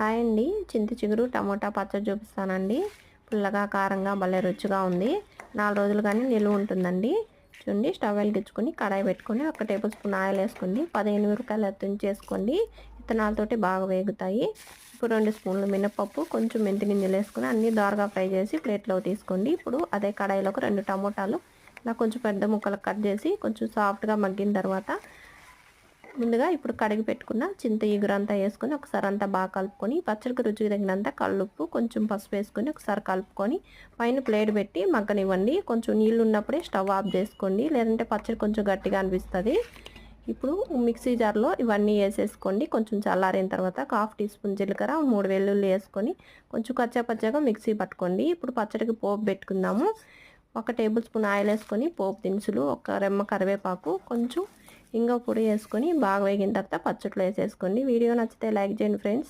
Hi అండి. చింత చిగురు టమోటా పచ్చడి చూపిస్తానండి. పుల్లగా కారంగా భలే రుచిగా ఉంది. నాలుగు రోజులు కానీ నిలువ ఉంటుందండి. చూడండి స్టవ్ వెలిగించుకొని కడాయి పెట్టుకొని ఒక టేబుల్ స్పూన్ ఆయిల్ వేసుకోండి పదిహేను మిరపకాయలు తుంచేసుకోండి విత్తనాలతోటి బాగా వేగుతాయి. ఇప్పుడు రెండు స్పూన్లు మినపప్పు కొంచెం మెంతి గింజలు వేసుకొని అన్నీ దోరగా ఫ్రై చేసి ప్లేట్లో తీసుకోండి. ఇప్పుడు అదే కడాయిలోకి రెండు టమోటాలు ఇలా కొంచెం పెద్ద ముక్కలు కట్ చేసి కొంచెం సాఫ్ట్గా మగ్గిన తర్వాత ముందుగా ఇప్పుడు కడిగి పెట్టుకున్న చింత అంతా వేసుకొని ఒకసారి అంతా బాగా కలుపుకొని పచ్చడికి రుచికి తగినంత కళ్ళుప్పు కొంచెం పసుపు వేసుకొని ఒకసారి కలుపుకొని పైన ప్లేట్ పెట్టి మగ్గనివ్వండి. కొంచెం నీళ్ళు ఉన్నప్పుడే స్టవ్ ఆఫ్ చేసుకోండి. లేదంటే పచ్చడి కొంచెం గట్టిగా అనిపిస్తుంది. ఇప్పుడు మిక్సీ జార్లో ఇవన్నీ వేసేసుకోండి. కొంచెం చల్లారిన తర్వాత హాఫ్ టీ స్పూన్ జీలకర్ర మూడు వెల్లుల్లి వేసుకొని కొంచెం కచ్చా పచ్చగా మిక్సీ పట్టుకోండి. ఇప్పుడు పచ్చడికి పోపు పెట్టుకుందాము. ఒక టేబుల్ స్పూన్ ఆయిల్ వేసుకొని పోపు దినుసులు ఒక రెమ్మ కరివేపాకు కొంచెం ఇంగ పొడి వేసుకొని బాగా వేగిన తర్వాత పచ్చట్లో వేసేసుకోండి. వీడియో నచ్చితే లైక్ చేయండి ఫ్రెండ్స్.